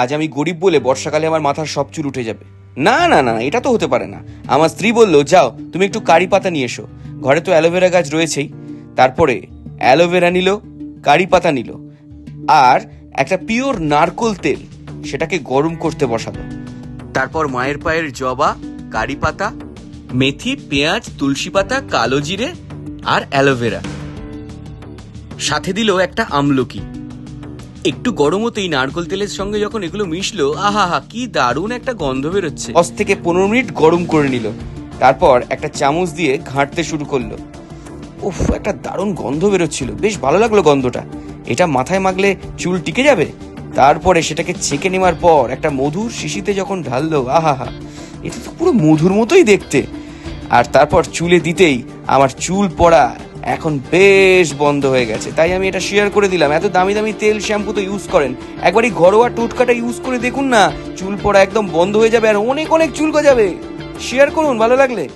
আজ আমি গরিব বলে বর্ষাকালে আমার মাথার সব চুল উঠে যাবে। না না না এটা তো হতে পারে না। আমার স্ত্রী বলল, যাও, তুমি একটু কারি পাতা নিয়ে এসো। ঘরে তো অ্যালোভেরা গাছ রয়েছেই। তারপরে অ্যালোভেরা নিল, কারি পাতা নিল, আর একটা পিওর নারকোল তেল, সেটাকে গরম করতে বসালো। তারপর মায়ের পায়ের জবা, কারি পাতা, মেথি, পেঁয়াজ, তুলসী পাতা, কালো জিরে আর অ্যালোভেরা। সাথে দিল একটা আমলকি। একটু গরম হতেই নারকোল তেলের সঙ্গে যখন এগুলো মিশলো, আহা হা, কি দারুণ একটা গন্ধ বেরোচ্ছে। দশ থেকে পনেরো মিনিট গরম করে নিল। তারপর একটা চামচ দিয়ে ঘাঁটতে শুরু করল। উফ, একটা দারুণ গন্ধ বেরোচ্ছিল। বেশ ভালো লাগল গন্ধটা। এটা মাথায় মাখলে চুল টিকে যাবে? তারপরে সেটাকে ছেঁকে নেওয়ার পর একটা মধুর শিশিতে যখন ঢাললো, আহা হা, এটা তো পুরো মধুর মতোই দেখতে। আর তারপর চুলে দিতেই আমার চুল পড়া এখন বেশ বন্ধ হয়ে গেছে। তাই আমি এটা শেয়ার করে দিলাম। এত দামি দামি তেল শ্যাম্পু তো ইউজ করেন। একবারই ঘরোয়া টুটকাটা ইউজ করে দেখুন না, চুল পড়া একদম বন্ধ হয়ে যাবে আর অনেক অনেক চুল গজাবে। শেয়ার করুন, ভালো লাগলে।